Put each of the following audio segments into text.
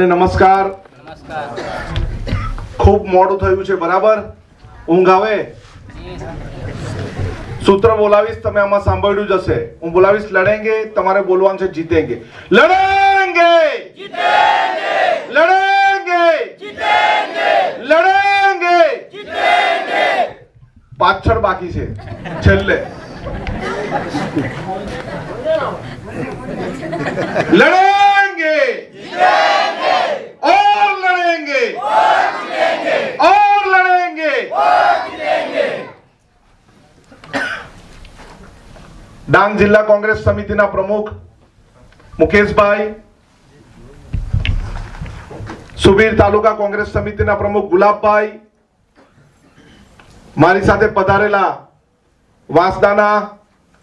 નમસ્કાર. નમસ્કાર. ખૂબ મોડું થયું છે બરાબર? ઊંઘ આવે? સૂત્ર બોલાવીશ તમે આમાં સાંભળ્યું જ હશે. હું બોલાવીશ લડેંગે તમારે બોલવાનું છે જીતેંગે. લડેંગે! લડેંગે! લડેંગે! પાછળ બાકી છે છેલ્લે. લડેંગે! ડાંગ જિલ્લા કોંગ્રેસ સમિતિના પ્રમુખ મુકેશભાઈ, સુબીર તાલુકા કોંગ્રેસ સમિતિના પ્રમુખ ગુલાબભાઈ, મારી સાથે પધારેલા વાંસદાના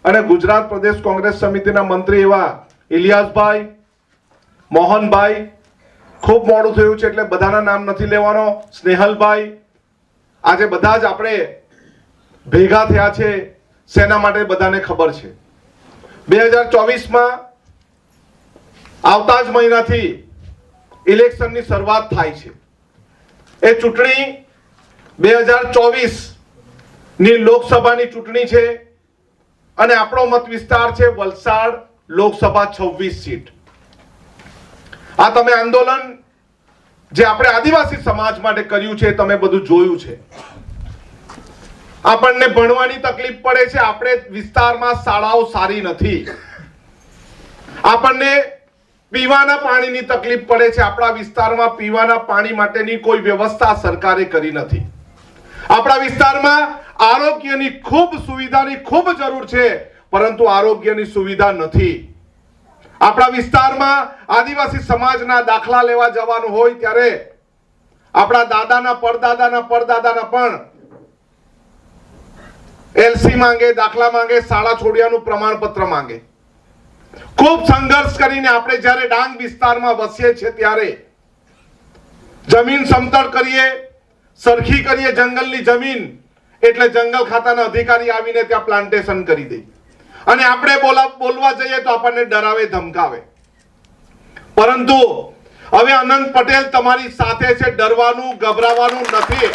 અને ગુજરાત પ્રદેશ કોંગ્રેસ સમિતિના મંત્રી એવા ઇલિયાસભાઈ, મોહનભાઈ, ખૂબ મોડું થયું છે એટલે બધાના નામ નથી લેવાનો, સ્નેહલભાઈ. આજે બધા જ આપણે ભેગા થયા છે શેના માટે બધાને ખબર છે. બે હજાર આવતા જ મહિનાથી ઇલેક્શનની શરૂઆત થાય છે. એ ચૂંટણી બે હજાર લોકસભાની ચૂંટણી છે અને આપણો મત વિસ્તાર છે વલસાડ લોકસભા છવ્વીસ સીટ. આ તમે આંદોલન જે આપણે આદિવાસી સમાજ માટે કર્યું છે તમે બધું જોયું છે. આપણને ભણવાની તકલીફ પડે છે. આપણે વિસ્તારમાં શાળાઓ સારી નથી. આપણને પીવાના પાણીની તકલીફ પડે છે. આપણા વિસ્તારમાં પીવાના પાણી માટેની કોઈ વ્યવસ્થા સરકારે કરી નથી. આપણા વિસ્તારમાં આરોગ્યની ખૂબ સુવિધાની ખૂબ જરૂર છે, પરંતુ આરોગ્યની સુવિધા નથી. આપણા વિસ્તારમાં આદિવાસી સમાજના દાખલા લેવા જવાનું હોય ત્યારે આપણા દાદાના પરદાદાના પરદાદાના પણ એલસી માંગે, દાખલા માંગે, શાળા છોડ્યાનું પ્રમાણપત્ર માંગે. ખૂબ સંઘર્ષ કરીને આપણે જ્યારે ડાંગ વિસ્તારમાં વસીએ છીએ ત્યારે જમીન સમતળ કરીએ, સરખી કરીએ, જંગલની જમીન, એટલે જંગલ ખાતાના અધિકારી આવીને ત્યાં પ્લાન્ટેશન કરી દે. અને આપણે બોલા, બોલવા જઈએ તો આપણને ડરાવે, ધમકાવે. પરંતુ હવે અનંત પટેલ તમારી સાથે છે, ડરવાનું, ગભરાવાનું નથી.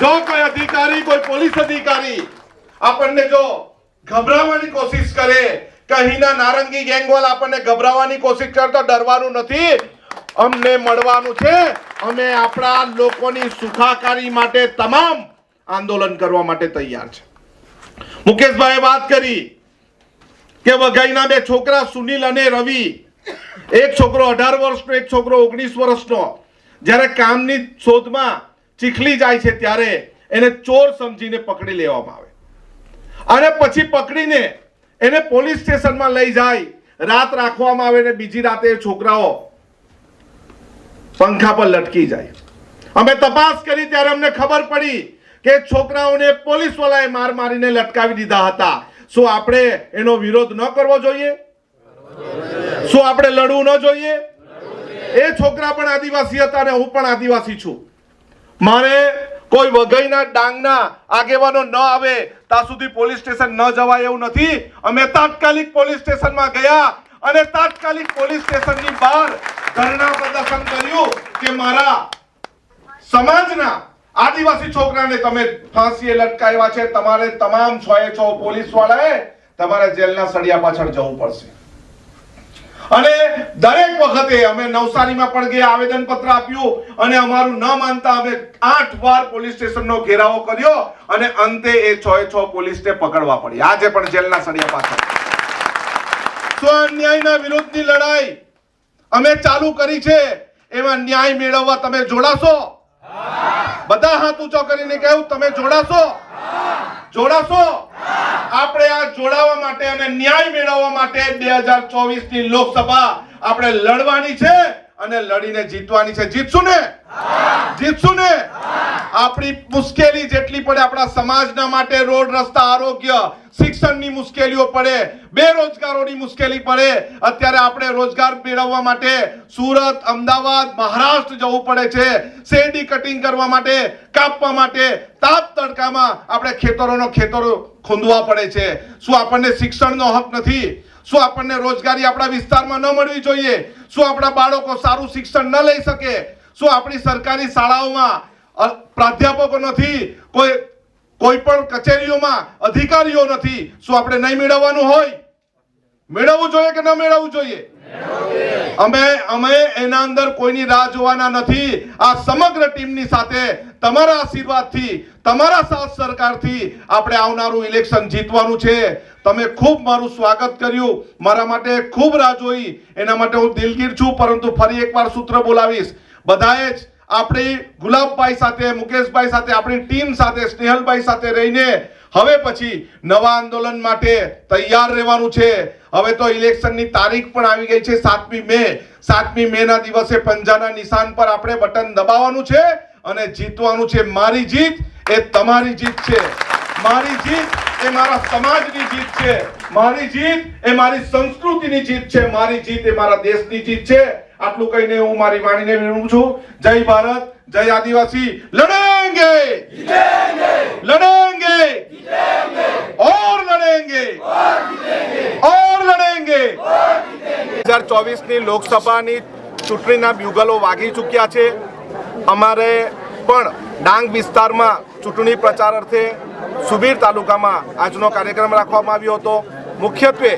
જો કોઈ અધિકારી, કોઈ પોલીસ અધિકારી આપણને જો ગભરાવવાની કોશિશ કરે કે અહીંના નારંગી ગેંગવાલ આપણને ગભરાવવાની કોશિશ કરે તો ડરવાનું નથી. અમને મળવાનું છે. અમે આપણા લોકોની સુખાકારી માટે તમામ આંદોલન કરવા માટે તૈયાર છે. મુકેશભાઈએ વાત કરી કે વઘાઈના બે છોકરા સુનિલ અને રવિ, એક છોકરો અઢાર વર્ષનો, એક છોકરો ઓગણીસ વર્ષનો. જ્યારે કામની શોધમાં ચીખલી જાય છે ત્યારે એને ચોર સમજીને પકડી લેવામાં આવે. અને પછી પકડીને એને પોલીસ સ્ટેશનમાં લઈ જાય. રાત રાખવામાં આવે ને બીજી રાતે છોકરાઓ પંખા પર લટકી જાય. અમે તપાસ કરી ત્યારે અમને ખબર પડી કે છોકરાઓને પોલીસ વાળાએ માર મારીને લટકાવી દીધા હતા. શું આપણે એનો વિરોધ ન કરવો જોઈએ? શું આપણે લડવું ન જોઈએ? એ છોકરા પણ આદિવાસી હતા અને હું પણ આદિવાસી છું. મારે કોઈ વઘઈના ડાંગના આગેવાનો ન આવે, ત્યાં સુધી પોલીસ સ્ટેશન ન જવાય એવું નથી. અમે તાત્કાલિક પોલીસ સ્ટેશનમાં ગયા અને તાત્કાલિક પોલીસ સ્ટેશનની બહાર ધરણા પ્રદર્શન કર્યું કે મારા સમાજના આદિવાસી છોકરાને તમે ફાંસીએ લટકાવ્યા છે, તમારે તમામ છ એ છ પોલીસ વાળાએ તમારે જેલના સળિયા પાછળ જવું પડશે. અને દરેક વખતે અમે નવસારીમાં પણ ગયા આવેદન પત્ર આપ્યું અને અમારું ન માનતા અમે આઠ વાર પોલીસ સ્ટેશનનો ઘેરાવો કર્યો અને અંતે એ છ એ છ પોલીસને પકડવા પડી. આજે પણ જેલના સળિયા પાછળ. તો અન્યાયના વિરોધની લડાઈ અમે ચાલુ કરી છે. એમાં ન્યાય મેળવવા તમે જોડાશો? બધા હાથ ઊંચો કરીને કહ્યું તમે જોડાશો? જોડાશો? આપણે આ જોડાવા માટે અને ન્યાય મેળવવા માટે બે હજાર ચોવીસની લોકસભા આપણે લડવાની છે અને લડીને જીતવાની છે. જીતશું ને? જીતશું ને? આપણી મુશ્કેલી જેટલી પડે આપણા સમાજના માટે રોડ, રસ્તા, આરોગ્ય, શિક્ષણની મુશ્કેલીઓ પડે, બેરોજગારોની મુશ્કેલી પડે, અત્યારે આપણે રોજગાર મેળવવા માટે સુરત, અમદાવાદ, મહારાષ્ટ્ર જવું પડે છે, શેરડી કટિંગ કરવા માટે, કાપવા માટે, તાપ તડકામાં આપણે ખેતરોનો ખેતરો ખોંદવા પડે છે. શું આપણને શિક્ષણનો હક નથી? શું આપણને રોજગારી આપણા વિસ્તારમાં ન મળવી જોઈએ? શું આપણા બાળકો સારું શિક્ષણ ન લઈ શકે? શું આપણી સરકારી શાળાઓમાં પ્રાધ્યાપકો નથી, કોઈ કોઈ પણ કચેરીઓમાં અધિકારીઓ નથી. શું આપણે નહીં મેળવવાનું હોય? મેળવવું જોઈએ કે ન મેળવવું જોઈએ? અમે અમે એના અંદર કોઈની રાહ જોવાના નથી. આ સમગ્ર ટીમની સાથે તમારા આશીર્વાદથી, તમારા સાથ સરકારથી આપણે આવનારું ઇલેક્શન જીતવાનું છે. તમે ખૂબ મારું સ્વાગત કર્યું. મારા માટે ખૂબ રાહ જોઈ. એના માટે હું દિલગીર છું, પરંતુ ફરી એકવાર સૂત્ર બોલાવીશ. બધાએ જ આપણી ગુલાબભાઈ સાથે, મુકેશભાઈ સાથે, આપણી ટીમ સાથે, સ્નેહલભાઈ સાથે રહીને હવે પછી નવા આંદોલન માટે તૈયાર રહેવાનું છે. હવે તો ઇલેક્શનની તારીખ પણ આવી ગઈ છે સાતમી મે. સાતમી મે ના દિવસે પંજાના નિશાન પર આપણે બટન દબાવવાનું છે અને જીતવાનું છે. મારી જીત એ તમારી જીત છે. મારી જીત એ મારા સમાજની જીત છે. મારી જીત એ મારી સંસ્કૃતિની જીત છે. મારી જીત એ મારા દેશની જીત છે. આટલું કહીને હું મારી વાણીને વિનું છું. જય ભારત, જય આદિવાસી. લડેંગે! લડેંગે! ઓર લડેંગે! ઓર લડેંગે! હજાર ચોવીસની લોકસભાની ચૂંટણીના બ્યુગલો વાગી ચૂક્યા છે. અમારે પણ ડાંગ વિસ્તારમાં ચૂંટણી પ્રચાર અર્થે સુબીર તાલુકામાં આજનો કાર્યક્રમ રાખવામાં આવ્યો હતો. મુખ્યત્વે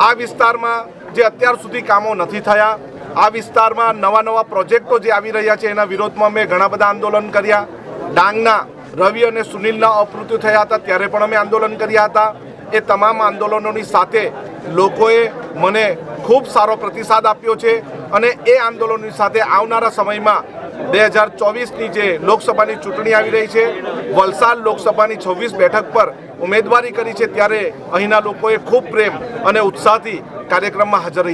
આ વિસ્તારમાં જે અત્યાર સુધી કામો નથી થયા આ વિસ્તારમાં નવા નવા પ્રોજેક્ટો જે આવી રહ્યા છે, એના વિરોધમાં મેં ઘણા બધા આંદોલન કર્યા. ડાંગના રવિ અને સુનિલના અપૃત્યુ થયા હતા, ત્યારે પણ અમે આંદોલન કર્યા હતા. એ તમામ આંદોલનોની સાથે લોકોએ મને ખૂબ સારો પ્રતિસાદ આપ્યો છે અને એ આંદોલનની સાથે આવનારા સમયમાં બે હજાર ચોવીસની જે લોકસભાની ચૂંટણી આવી રહી છે, વલસાડ લોકસભાની છવ્વીસ બેઠક પર ઉમેદવારી કરી છે, ત્યારે અહીંના લોકોએ ખૂબ પ્રેમ અને ઉત્સાહથી કાર્યક્રમમાં હાજર રહ્યા